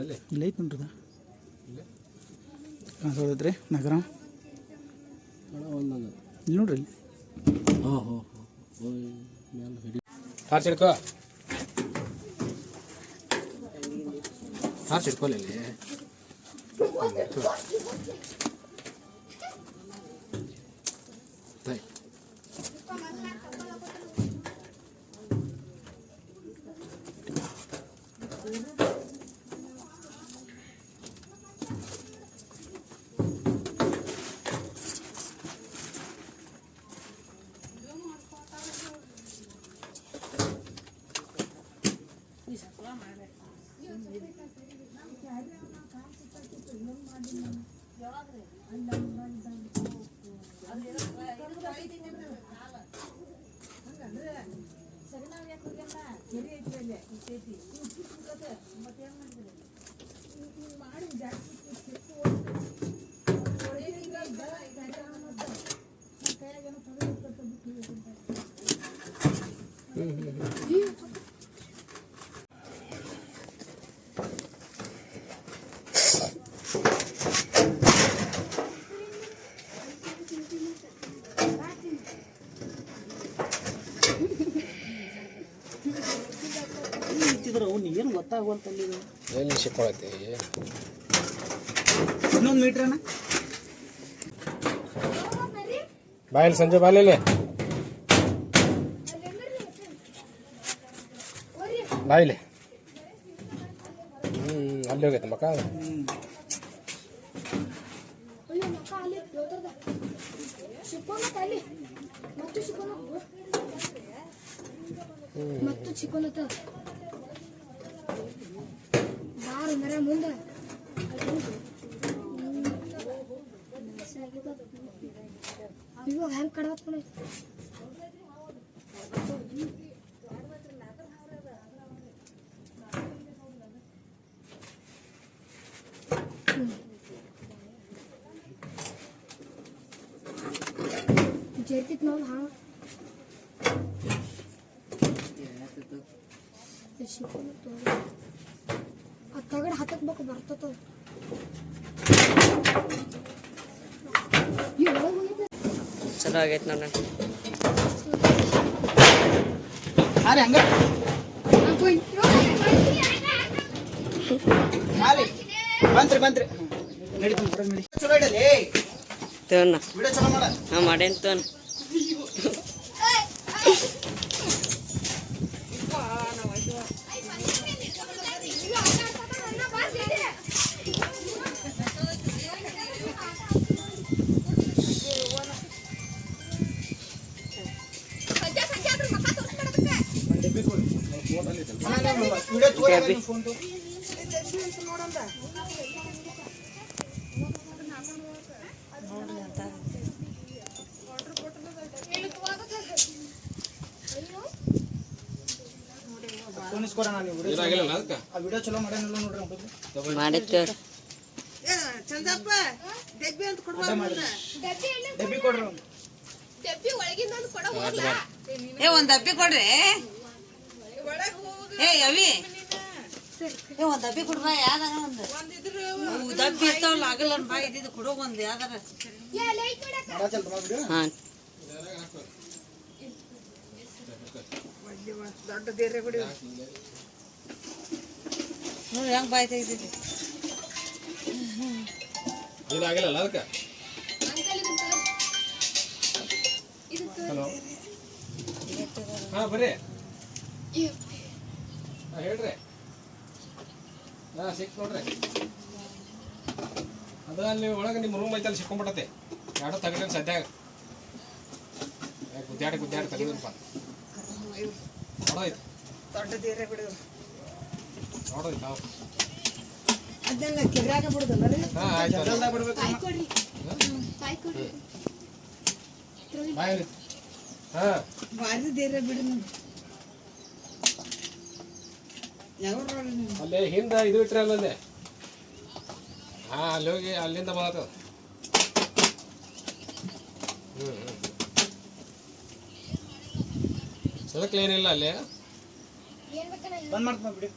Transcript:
ಅಲ್ಲಿ ಇಲ್ಲ ಐತೆ ನೋಡ್ರಿ ಅದು. ಕಾಣಿಸೋದೈತ್ರಿ ನಗರ? ಇಲ್ಲಿ ನೋಡ್ರಿ ಇಲ್ಲಿ ಹಾಂ ಹಾಂ ಹಾಂ ಹಿಡಿ. ಹಾರ್ಸ್ ಹಿಡ್ಕೋ. ಹಾರ್ಸ್ ಹಿಡ್ಕೊಲ್ಲ ಇಲ್ಲಿ. ಹಂಗೆ ಹಿಡ್ಕೊ. ತಾಯಿ. ಮಾಡಿ ಜಾಸ್ತಿ ಕೈಯಾಗೇನೋ ತೊಡಗಿರ್ತಕ್ಕಂಥ ಬಿಟ್ಟು ಅವ್ನು ಏನು ಗೊತ್ತಾಗುವಂತಲ್ಲಿ ಏನು ಸಿಕ್ಕೊಳತ್ತೆ ಇನ್ನೊಂದು ಮೀಟ್ರನ ಬಾಯಲ್ಲಿ ಸಂಜೆ ಬಾಯಲ್ಲಿ ಬಾಯಿಲಿ. ಹ್ಞೂ ಅಲ್ಲಿ ಹೋಗೈತೆ ಮಕ್ಕ. ಹ್ಞೂ ಇವಾಗ ಹೆಂಗ್ ಕಡವತ್ ನೋಡಿ ಜರ್ತಿತ್ ನೋಡಿ ಹಾ ಆ ತಗಡ್ ಹತ್ತಕ್ ಬರ್ತದ. ಚಲೋ ಆಗೈತೆ ನನ್ನ ಹಾರಿ ಹಂಗ. ಬಂತ್ರಿ ಬಂತ್ರಿ. ಚಲೋ ಇಡಲಿ. ತೋನ ವಿಡಿಯೋ ಚಲೋ ಮಾಡ. ನಾ ಮಾಡೇನ್ ತೋನ್ ಅಡ್ಡ ಮಾಡ್ರಿ ಡಬ್ಬಿ ಕೊಡ್ರಿ ಅವ್ನು. ಏ ಒಂದ್ ಡಬ್ಬಿ ಕೊಡ್ರಿ ಏ ಒಂದ್ ಡಬ್ಬಿ ಕೊಡ್ಬಾ ಯಾವ್ದಾರ ಒಂದು. ಡಬ್ಬಿ ಇರ್ತಾವಲ್ಲ ಆಗಲ್ಲ ಬಾ ಇದ್ದಿದ್ದು ಕೊಡೋ ಒಂದು ಯಾವ್ದಾರ. ನೋಡಿ ಹೆಂಗ್ ಬಾಯ್ ತೆಗ್ದಿದ್ದಿ ಇದಾಗಿಲ್ಲ ಅದಕ್ಕೆ? ಹಲೋ. ಹಾಂ ಬರ್ರಿ. ಹಾಂ ಹೇಳ್ರಿ. ಹಾಂ ಸಿಕ್ ನೋಡ್ರಿ. ಅದ ಅಲ್ಲಿ ಒಳಗೆ ನಿಮ್ಮ ರೂಮ್ ಐತಲ್ಲಿ ಸಿಕ್ಕೊಂಬಿಡತ್ತೆ ಎರಡು ತಗಡಿ ಸದ್ಯ. ಗುದ್ದಾಡಿ ಗುದ್ದಾಡಿ ತೆಗೆದಿರಪ್ಪ ನೋಡೋಯ್ತು. ದೊಡ್ಡ ದೇರೆ ಬಿಡು ನೋಡೋಯ್ತು ನಾವು ಅದನ್ನ ಕಿರ್ಯಾಗ ಬಿಡುದಲ್ಲ ರೀ? ಹಾಂ ಆಯ್ತು ಜಲ್ದಾಗ ಬಿಡ್ಬೇಕು ಕಾಯಿ ಕೊಡ್ರಿ ಕಾಯಿ ಕೊಡ್ರಿ ಬಾಯಲ್ಲಿ ಹಾಂ. ಭಾರಿ ದೇರೆ ಬಿಡು ನೀವು ಯಾವ ಅಲ್ಲೇ ಹಿಂದೆ ಇದು ಇಟ್ರೆ ಅಲ್ಲೇ ಹಾ ಅಲ್ಲಿ ಹೋಗಿ ಅಲ್ಲಿಂದ ಬರತ್ತದ ಹ್ಞೂ ಹ್ಞೂ ಸದಕ್ಲೇನಿಲ್ಲ ಅಲ್ಲಿ. ಬಂದ್ ಮಾಡ್ತೀನಿ ಬಿಡಿ.